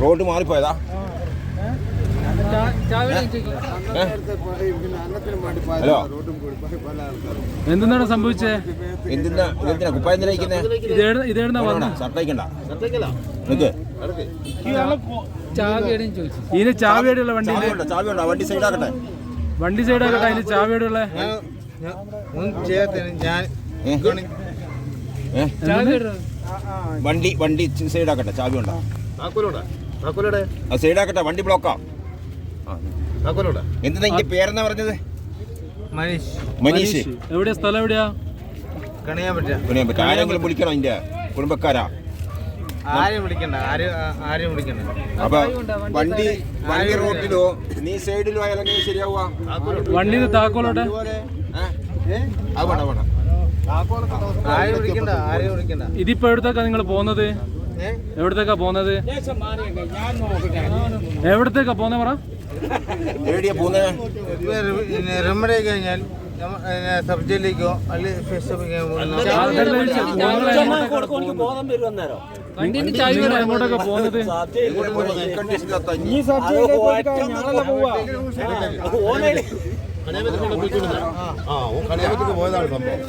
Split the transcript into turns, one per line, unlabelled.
Road മാറിപ്പോയതാ. Hello?
എന്താണ് സംഭവിച്ചേ?
എന്തിനാ കുപ്പായം എന്തിനാ
ചോദിച്ചു. ഇതിന് ചാവിയുടെയുള്ള വണ്ടി
ചാവിയുണ്ടോ? വണ്ടി സൈഡാക്കട്ടെ.
വണ്ടി സൈഡാക്കട്ടെ അതിന് ചാവിയുടെയുള്ള?
ഞാൻ?
വണ്ടി വണ്ടി സൈഡാക്കട്ടെ ചാവി ഉണ്ടോ
സൈഡ് ആക്കട്ടെ
അത് സൈഡാക്കട്ടെ വണ്ടി ബ്ലോക്കാ.
എന്താ
എന്തിനാ ഇന്റെ പേരെന്നാ പറഞ്ഞത്?
മനീഷ്.
മനീഷ്.
എവിടെയാ? സ്ഥലം എവിടെയാ?
കണിയാൻ പറ്റില്ല
പറ്റും. ആരെങ്കിലും വിളിക്കണം എന്റെ കുടുംബക്കാരാ?
ആരെയും വിളിക്കണ്ട. ആരും ആരെയും വിളിക്കണ്ട.
അപ്പൊ വണ്ടി വണ്ടി റോട്ടിലോ? നീ സൈഡിലോ ആയാലും ശരിയാവുക.
വണ്ടിന്ന് താക്കോലോട്ടെ?
അത് വേണ്ട വേണ്ട.
ഇതിപ്പോ എവിടത്തേക്കാ നിങ്ങൾ പോകുന്നത്? എവിടത്തേക്കാ പോകുന്നത്? എവിടത്തേക്കാ പോന്നെ പറ?
റെമഡി കഴിഞ്ഞാൽ സബ് ജില്ലയ്ക്കോ അല്ലെങ്കിൽ ഫിഷ്
നിങ്ങൾ എങ്ങോട്ടൊക്കെ പോകുന്നത്?
ഈ കണ്ടീഷനിലെത്താ ഇനി.
പോയതാണ് സംഭവം